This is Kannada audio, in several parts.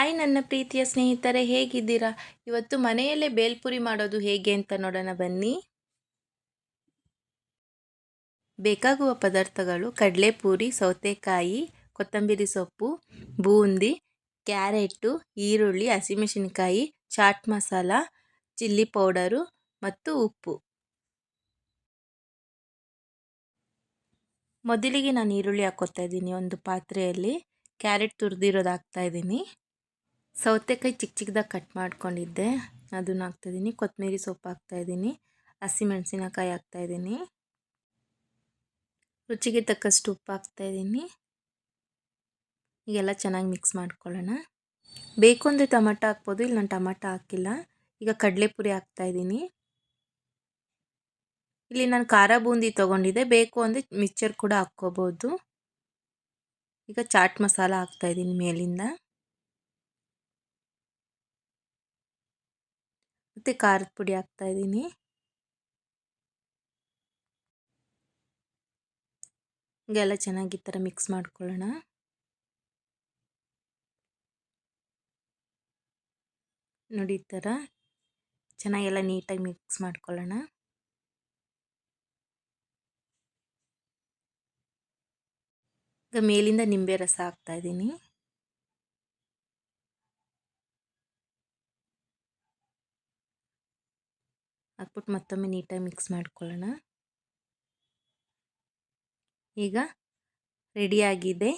ಹಾಯ್ ನನ್ನ ಪ್ರೀತಿಯ ಸ್ನೇಹಿತರೆ, ಹೇಗಿದ್ದೀರಾ? ಇವತ್ತು ಮನೆಯಲ್ಲೇ ಬೇಲ್ಪುರಿ ಮಾಡೋದು ಹೇಗೆ ಅಂತ ನೋಡೋಣ ಬನ್ನಿ. ಬೇಕಾಗುವ ಪದಾರ್ಥಗಳು ಕಡಲೆಪೂರಿ, ಸೌತೆಕಾಯಿ, ಕೊತ್ತಂಬರಿ ಸೊಪ್ಪು, ಬೂಂದಿ, ಕ್ಯಾರೆಟು, ಈರುಳ್ಳಿ, ಹಸಿಮೆಣಸಿನಕಾಯಿ, ಚಾಟ್ ಮಸಾಲ, ಚಿಲ್ಲಿ ಪೌಡರು ಮತ್ತು ಉಪ್ಪು. ಮೊದಲಿಗೆ ನಾನು ಈರುಳ್ಳಿ ಹಾಕೋತಾ ಇದ್ದೀನಿ ಒಂದು ಪಾತ್ರೆಯಲ್ಲಿ. ಕ್ಯಾರೆಟ್ ತುರಿದಿರೋದು ಹಾಕ್ತಾ ಇದ್ದೀನಿ. ಸೌತೆಕಾಯಿ ಚಿಕ್ಕ ಚಿಕ್ಕದಾಗಿ ಕಟ್ ಮಾಡ್ಕೊಂಡಿದ್ದೆ. ಅದನ್ನು ಹಾಕ್ತಾಯಿದ್ದೀನಿ ಕೊತ್ತಂಬರಿ ಸೊಪ್ಪು ಹಾಕ್ತಾಯಿದ್ದೀನಿ ಹಸಿಮೆಣಸಿನಕಾಯಿ ಹಾಕ್ತಾಯಿದ್ದೀನಿ ರುಚಿಗೆ ತಕ್ಕಷ್ಟು ಉಪ್ಪು ಹಾಕ್ತಾಯಿದ್ದೀನಿ ಈಗೆಲ್ಲ ಚೆನ್ನಾಗಿ ಮಿಕ್ಸ್ ಮಾಡ್ಕೊಳ್ಳೋಣ. ಬೇಕು ಅಂದರೆ ಟೊಮಟೊ ಹಾಕ್ಬೋದು, ಇಲ್ಲಿ ನಾನು ಟೊಮಟೊ ಹಾಕಿಲ್ಲ. ಈಗ ಕಡಲೆಪುರಿ ಹಾಕ್ತಾಯಿದ್ದೀನಿ ಇಲ್ಲಿ ನಾನು ಖಾರ ಬೂಂದಿ ತೊಗೊಂಡಿದ್ದೆ. ಬೇಕು ಅಂದರೆ ಮಿಕ್ಚರ್ ಕೂಡ ಹಾಕ್ಕೋಬೋದು. ಈಗ ಚಾಟ್ ಮಸಾಲ ಹಾಕ್ತಾಯಿದ್ದೀನಿ ಮೇಲಿಂದ. ಮತ್ತು ಖಾರದ ಪುಡಿ ಹಾಕ್ತಾಯಿದ್ದೀನಿ ಹೀಗೆಲ್ಲ ಚೆನ್ನಾಗಿ ಈ ಥರ ಮಿಕ್ಸ್ ಮಾಡ್ಕೊಳ್ಳೋಣ. ನೋಡಿ ಈ ಥರ ಚೆನ್ನಾಗೆಲ್ಲ ನೀಟಾಗಿ ಮಿಕ್ಸ್ ಮಾಡ್ಕೊಳ್ಳೋಣ. ಈಗ ಮೇಲಿಂದ ನಿಂಬೆ ರಸ ಹಾಕ್ತಾಯಿದ್ದೀನಿ ಹಾಕ್ಬಿಟ್ಟು ಮತ್ತೊಮ್ಮೆ ನೀಟಾಗಿ ಮಿಕ್ಸ್ ಮಾಡ್ಕೊಳ್ಳೋಣ. ಈಗ ರೆಡಿಯಾಗಿದೆ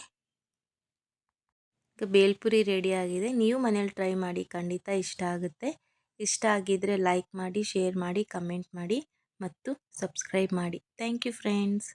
ಈಗ ಬೇಲ್ಪುರಿ ರೆಡಿಯಾಗಿದೆ ನೀವು ಮನೇಲಿ ಟ್ರೈ ಮಾಡಿ ಖಂಡಿತ ಇಷ್ಟ ಆಗುತ್ತೆ. ಇಷ್ಟ ಆಗಿದ್ದರೆ ಲೈಕ್ ಮಾಡಿ ಶೇರ್ ಮಾಡಿ ಕಮೆಂಟ್ ಮಾಡಿ ಮತ್ತು ಸಬ್ಸ್ಕ್ರೈಬ್ ಮಾಡಿ. Thank you friends